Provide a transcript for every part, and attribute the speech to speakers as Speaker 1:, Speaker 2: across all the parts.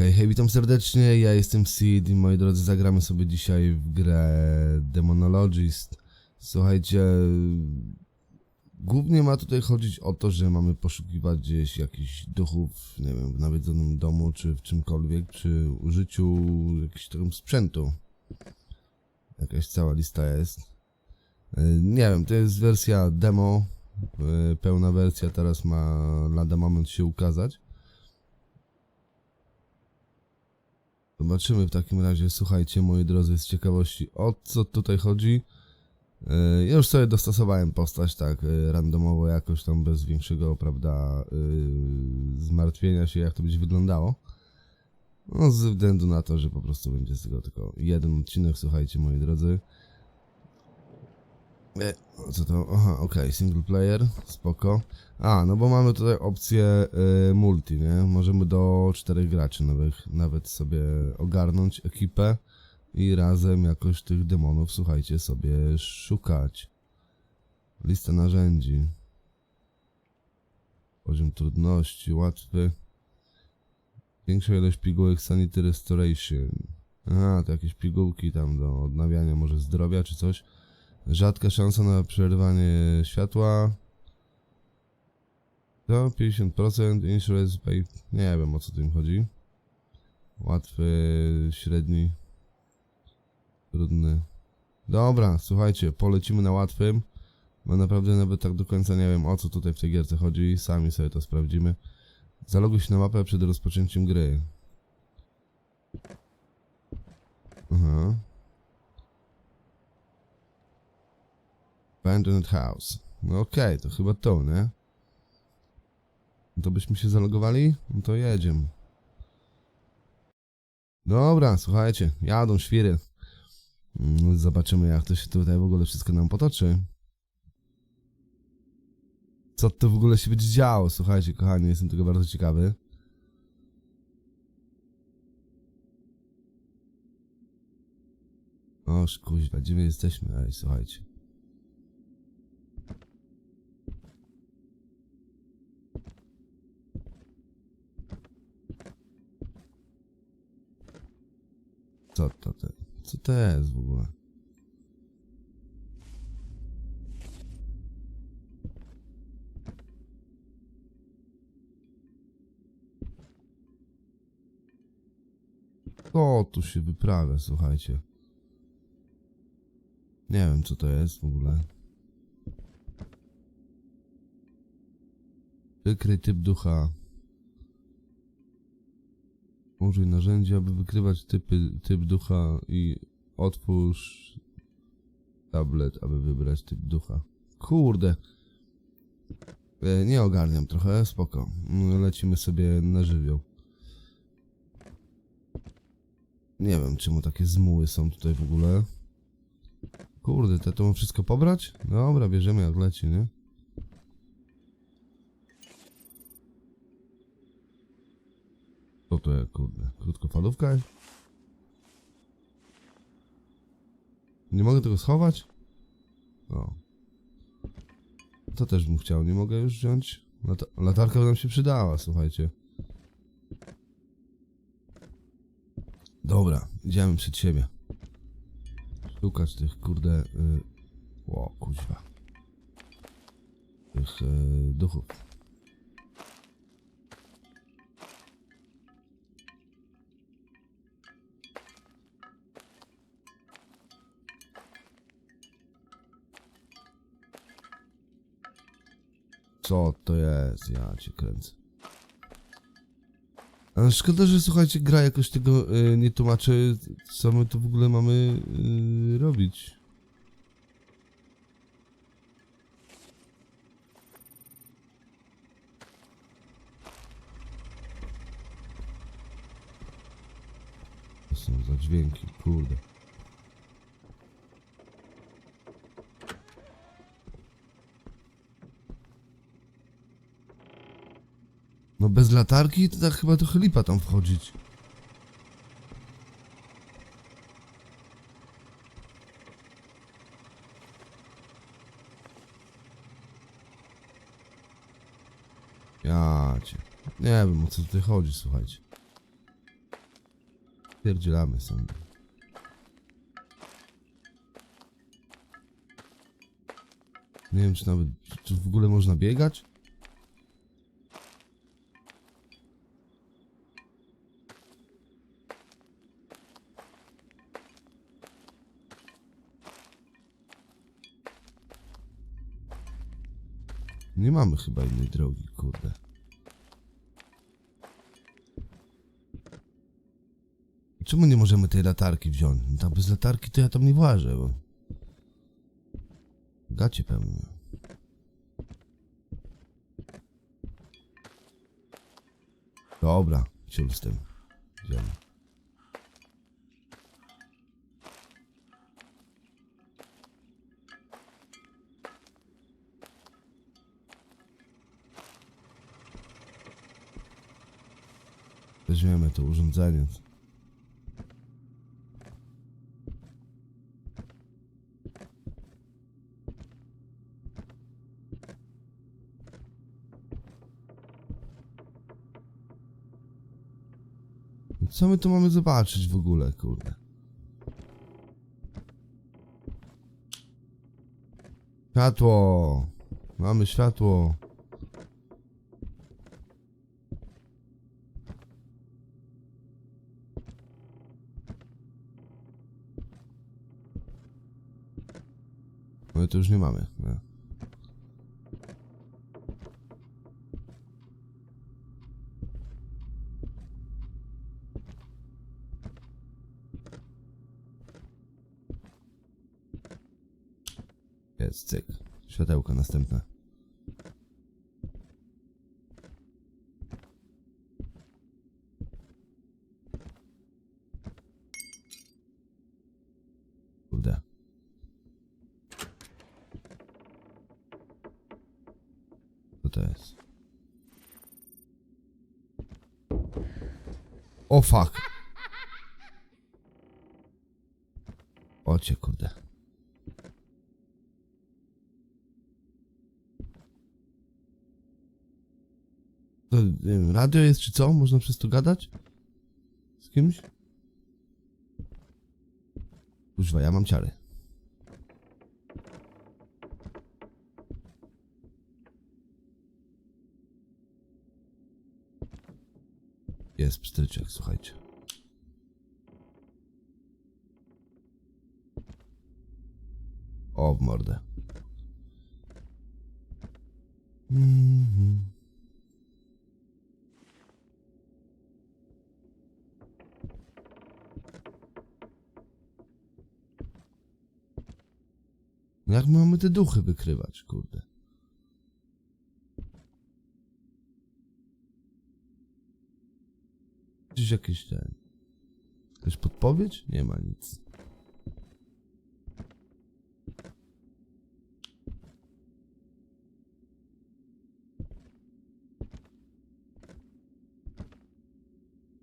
Speaker 1: Hej, hej, witam serdecznie, ja jestem Sid i moi drodzy, zagramy sobie dzisiaj w grę Demonologist. Słuchajcie, głównie ma tutaj chodzić o to, że mamy poszukiwać gdzieś jakichś duchów, nie wiem, w nawiedzonym domu, czy w czymkolwiek, przy użyciu jakiegoś tam sprzętu. Jakaś cała lista jest. E, Nie wiem, to jest wersja demo, e, pełna wersja teraz ma lada moment się ukazać. Zobaczymy w takim razie, słuchajcie moi drodzy, z ciekawości o co tutaj chodzi. Yy, Ja już sobie dostosowałem postać tak yy, randomowo jakoś tam bez większego, prawda, yy, zmartwienia się jak to będzie wyglądało. No ze względu na to, że po prostu będzie z tego tylko jeden odcinek, słuchajcie moi drodzy. E, co to? Aha, okej, single player, spoko. A, no bo mamy tutaj opcję y, multi, nie? Możemy do czterech graczy nawet, nawet sobie ogarnąć ekipę i razem jakoś tych demonów, słuchajcie, sobie szukać. Lista narzędzi. Poziom trudności, łatwy. Większa ilość pigułek Sanity Restoration. Aha, to jakieś pigułki tam do odnawiania może zdrowia czy coś. Rzadka szansa na przerwanie światła. To 50% insurance pay. Nie wiem o co tym chodzi. Łatwy, średni, trudny. Dobra, słuchajcie, polecimy na łatwym. Bo naprawdę nawet tak do końca nie wiem o co tutaj w tej gierce chodzi. Sami sobie to sprawdzimy. Zaloguj się na mapę przed rozpoczęciem gry. Aha. Abandoned House. No okej, to chyba to, nie? To byśmy się zalogowali? No to jedziemy. Dobra, słuchajcie, jadą świry. Mm, Zobaczymy jak to się tutaj w ogóle wszystko nam potoczy. Co to w ogóle się będzie działo? Słuchajcie, kochani, jestem tego bardzo ciekawy. Oż kuźwa, gdzie my jesteśmy? Ej, słuchajcie. Co to? Co to jest w ogóle? Co tu się wyprawia, słuchajcie? Nie wiem, co to jest w ogóle. Wykryj typ ducha. Użyj narzędzia, aby wykrywać typy, typ ducha i otwórz tablet, aby wybrać typ ducha. Kurde. E, nie ogarniam trochę, spoko. Mm, Lecimy sobie na żywioł. Nie wiem, czemu takie zmuły są tutaj w ogóle. Kurde, to, to mam wszystko pobrać? Dobra, bierzemy jak leci, nie? To jest, kurde? Krótkofalówka? Nie mogę tego schować? O. To też bym chciał, nie mogę już wziąć? Lata latarka by nam się przydała, słuchajcie. Dobra, idziemy przed siebie. Szukać tych, kurde... Y... O, kuźwa. Tych y... duchów. Co to jest? Ja cię kręcę. Ale szkoda, że słuchajcie, gra jakoś tego y, nie tłumaczy, co my tu w ogóle mamy y, robić. To są za dźwięki, kurde. No bez latarki to tak chyba trochę lipa tam wchodzić. Ja cię. Nie wiem o co tutaj chodzi, słuchajcie. Pierdzielamy sobie. Nie wiem, czy nawet, czy w ogóle można biegać? Nie mamy chyba innej drogi, kurde. Czemu nie możemy tej latarki wziąć? No tak bez latarki to ja tam nie włażę, bo... Gacie pełne. Dobra, ciul z tym. Idziemy. Weźmiemy to urządzenie. Co my tu mamy zobaczyć w ogóle, kurde? Światło! Mamy światło. To już nie mamy. Nie. Jest, cyk. Światełko następne. Kurde. Co to jest? O fuck. Ocie kurde. To, wiem, radio jest czy co? Można przez to gadać? Z kimś? Użwa, ja mam ciary. Jest pstryczek, słuchajcie. O, w mordę. Mhm. No Jak my mamy te duchy wykrywać, kurde? Gdzieś jakiś ten... Jakaś podpowiedź? Nie ma nic.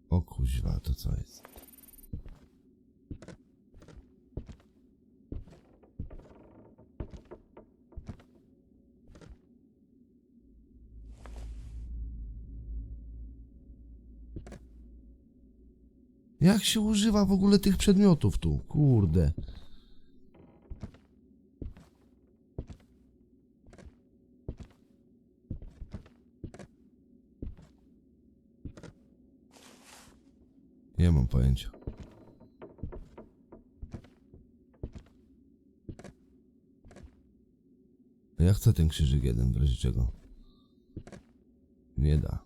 Speaker 1: O kuźwa, to co jest? Jak się używa w ogóle tych przedmiotów tu? Kurde. Nie mam pojęcia. Ja chcę ten krzyżyk jeden, w razie czego. Nie da.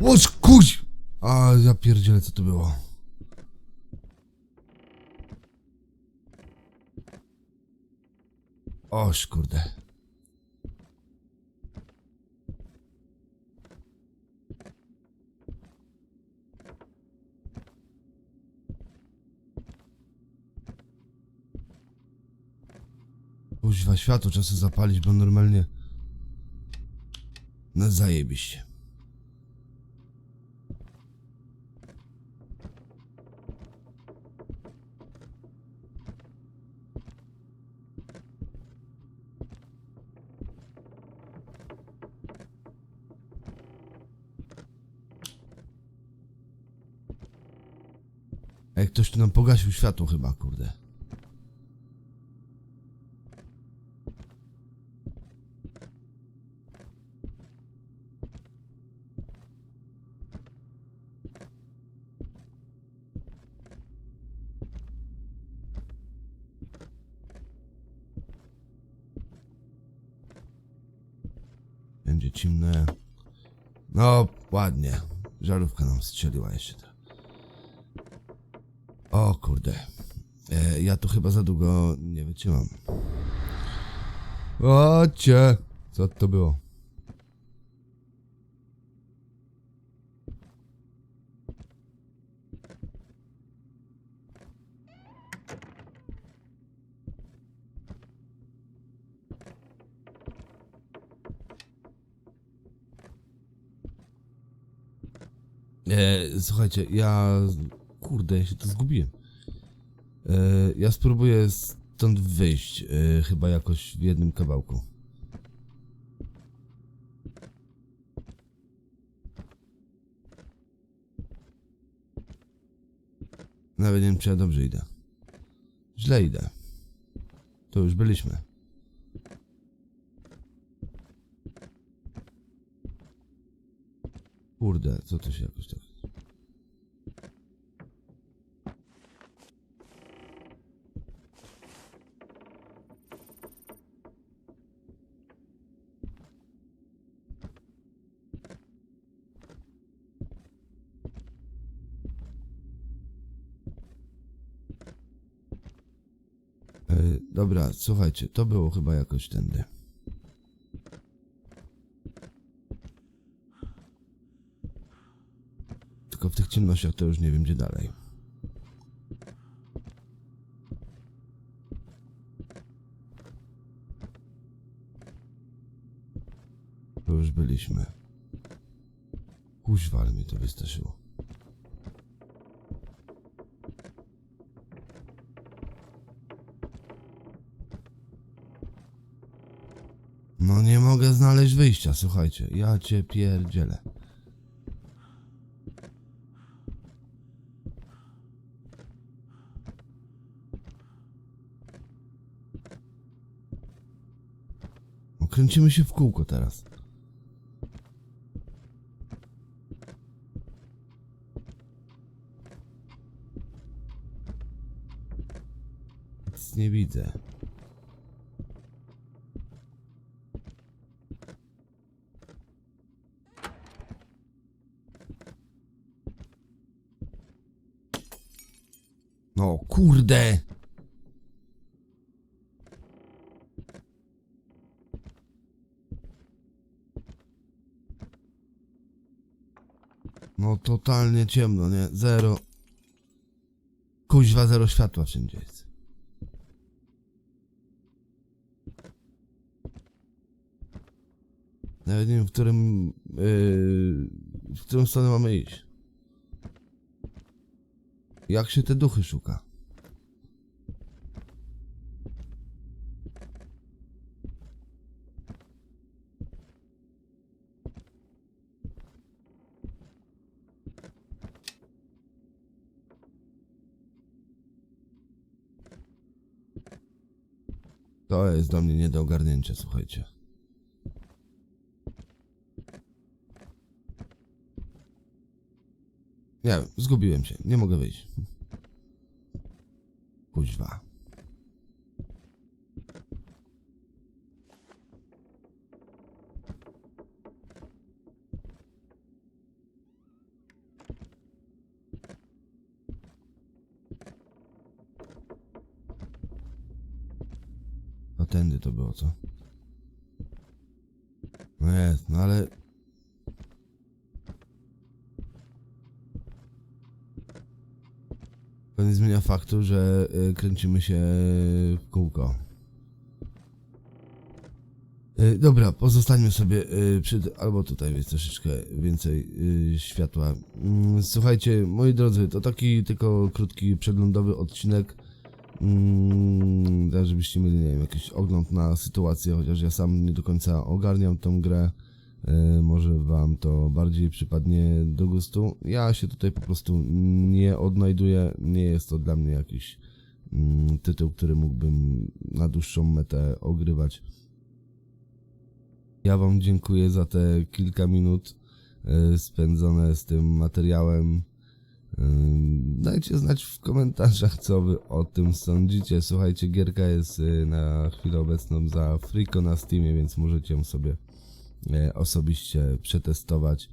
Speaker 1: Łoż kuź! A ja pierdzielę co to było. Oż kurde. Kuźwa, światło sobie zapalić, bo normalnie... No zajebiście. Ktoś tu nam pogasił światło chyba, kurde. Będzie cimne. No, ładnie. Żarówka nam strzeliła jeszcze. teraz. O kurde. E, ja tu chyba za długo nie wytrzymam. O cię! Co to było? E, słuchajcie, ja. Kurde, ja się tu zgubiłem. E, ja spróbuję stąd wyjść, e, chyba jakoś w jednym kawałku. Nawet nie wiem, czy ja dobrze idę. Źle idę. To już byliśmy. Kurde, co to się jakoś tak... E, dobra, słuchajcie, to było chyba jakoś tędy. Tylko w tych ciemnościach to już nie wiem gdzie dalej. To już byliśmy. Kuźwa, ale mnie to wystraszyło. No nie mogę znaleźć wyjścia, słuchajcie. Ja cię pierdzielę. No, kręcimy się w kółko teraz. Nic nie widzę. No kurde! No totalnie ciemno, nie? Zero. Kuźwa, zero światła wszędzie jest. Nawet nie wiem, w którym... Yy, w którą stronę mamy iść. Jak się te duchy szuka? To jest do mnie nie do ogarnięcia, słuchajcie. Nie wiem, zgubiłem się. Nie mogę wyjść. Kuźwa. Tędy to było, co? No jest, no ale... To nie zmienia faktu, że y, kręcimy się w kółko. Y, dobra, pozostańmy sobie y, przy... albo tutaj jest troszeczkę więcej światła. Mm, Słuchajcie, moi drodzy, to taki tylko krótki przeglądowy odcinek. Mm, żebyście mieli, nie wiem, jakiś ogląd na sytuację, chociaż ja sam nie do końca ogarniam tą grę. e, może wam to bardziej przypadnie do gustu. Ja się tutaj po prostu nie odnajduję, nie jest to dla mnie jakiś mm, tytuł, który mógłbym na dłuższą metę ogrywać. Ja Wam dziękuję za te kilka minut e, spędzone z tym materiałem. Dajcie znać w komentarzach, co Wy o tym sądzicie. Słuchajcie, gierka jest e, na chwilę obecną za friko na Steamie, więc możecie ją sobie e, osobiście przetestować,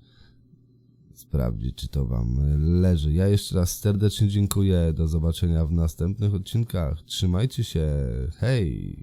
Speaker 1: sprawdzić, czy to Wam leży. Ja jeszcze raz serdecznie dziękuję. Do zobaczenia w następnych odcinkach. Trzymajcie się. Hej!